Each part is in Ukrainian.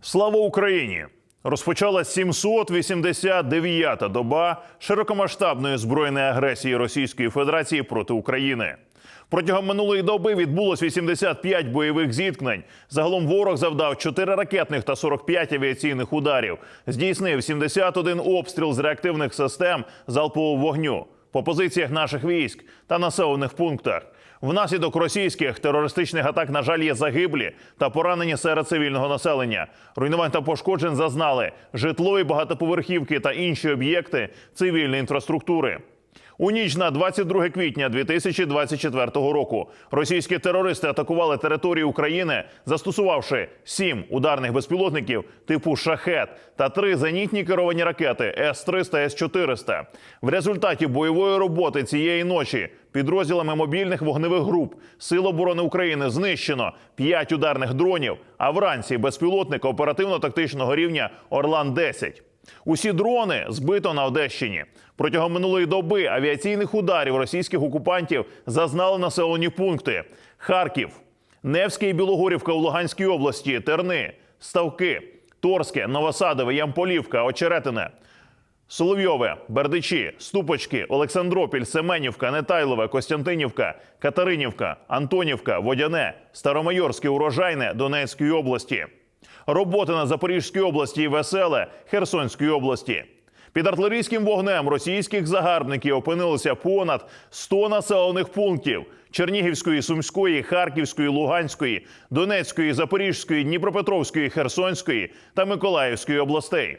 Слава Україні! Розпочала 789-та доба широкомасштабної збройної агресії Російської Федерації проти України. Протягом минулої доби відбулось 85 бойових зіткнень. Загалом ворог завдав 4 ракетних та 45 авіаційних ударів. Здійснив 71 обстріл з реактивних систем залпового вогню по позиціях наших військ та населених пунктах. Внаслідок російських терористичних атак, на жаль, є загиблі та поранені серед цивільного населення. Руйнувань та пошкоджень зазнали житлові багатоповерхівки та інші об'єкти цивільної інфраструктури. У ніч на 22 квітня 2024 року російські терористи атакували територію України, застосувавши сім ударних безпілотників типу шахет та три зенітні керовані ракети С-300 С-400. В результаті бойової роботи цієї ночі підрозділами мобільних вогневих груп Сил оборони України знищено п'ять ударних дронів. А вранці безпілотник оперативно-тактичного рівня Орлан 10 Усі дрони збито на Одещині. Протягом минулої доби авіаційних ударів російських окупантів зазнали населені пункти: Харків, Невське і Білогорівка у Луганській області, Терни, Ставки, Торське, Новосадове, Ямполівка, Очеретине. Соловйове, Бердичі, Ступочки, Олександропіль, Семенівка, Нетайлове, Костянтинівка, Катеринівка, Антонівка, Водяне, Старомайорське, Урожайне Донецької області. Роботи на Запорізькій області і Веселе Херсонської області. Під артилерійським вогнем російських загарбників опинилися понад 100 населених пунктів Чернігівської, Сумської, Харківської, Луганської, Донецької, Запорізької, Дніпропетровської, Херсонської та Миколаївської областей.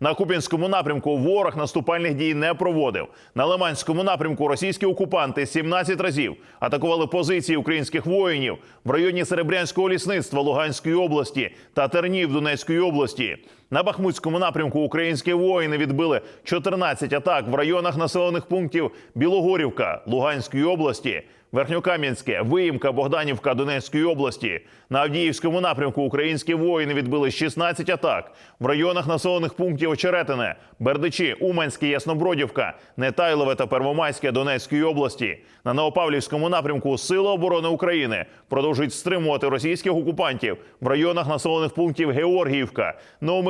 На Куп'янському напрямку ворог наступальних дій не проводив. На Лиманському напрямку російські окупанти 17 разів атакували позиції українських воїнів в районі Серебрянського лісництва Луганської області та Тернів Донецької області. На Бахмутському напрямку українські воїни відбили 14 атак в районах населених пунктів Білогорівка Луганської області. Верхньокам'янське, Виїмка, Богданівка Донецької області. На Авдіївському напрямку українські воїни відбили 16 атак в районах населених пунктів Очеретине, Бердичі, Уманське, Яснобродівка, Нетайлове та Первомайське Донецької області. На Новопавлівському напрямку Сили оборони України продовжують стримувати російських окупантів в районах населених пунктів Георгіївка,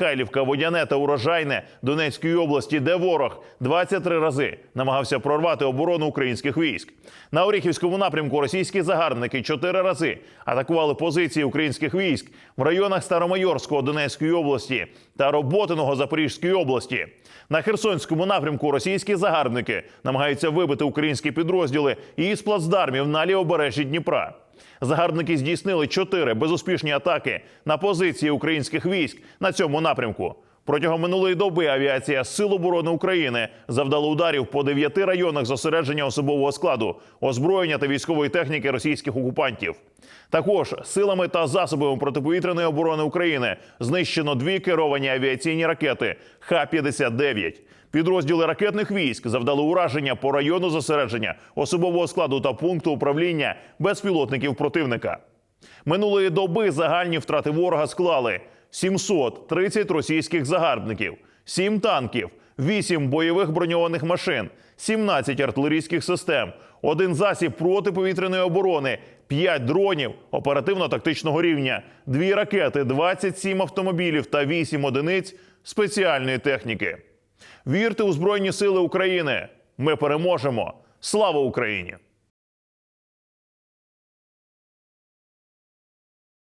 Новомихайлівка, Водяне та Урожайне Донецької області, де ворог 23 рази намагався прорвати оборону українських військ. На Оріхівському напрямку російські загарбники чотири рази атакували позиції українських військ в районах Старомайорського Донецької області та Роботиного Запорізької області. На Херсонському напрямку російські загарбники намагаються вибити українські підрозділи із плацдармів на лівобережжі Дніпра. Загарбники здійснили чотири безуспішні атаки на позиції українських військ на цьому напрямку. Протягом минулої доби авіація Сил оборони України завдала ударів по дев'яти районах зосередження особового складу, озброєння та військової техніки російських окупантів. Також силами та засобами протиповітряної оборони України знищено дві керовані авіаційні ракети Х-59. Підрозділи ракетних військ завдали ураження по району зосередження особового складу та пункту управління безпілотників противника. Минулої доби загальні втрати ворога склали 730 російських загарбників, 7 танків, 8 бойових броньованих машин, 17 артилерійських систем, один засіб протиповітряної оборони, 5 дронів оперативно-тактичного рівня, 2 ракети, 27 автомобілів та 8 одиниць спеціальної техніки. Вірте у Збройні Сили України! Ми переможемо! Слава Україні!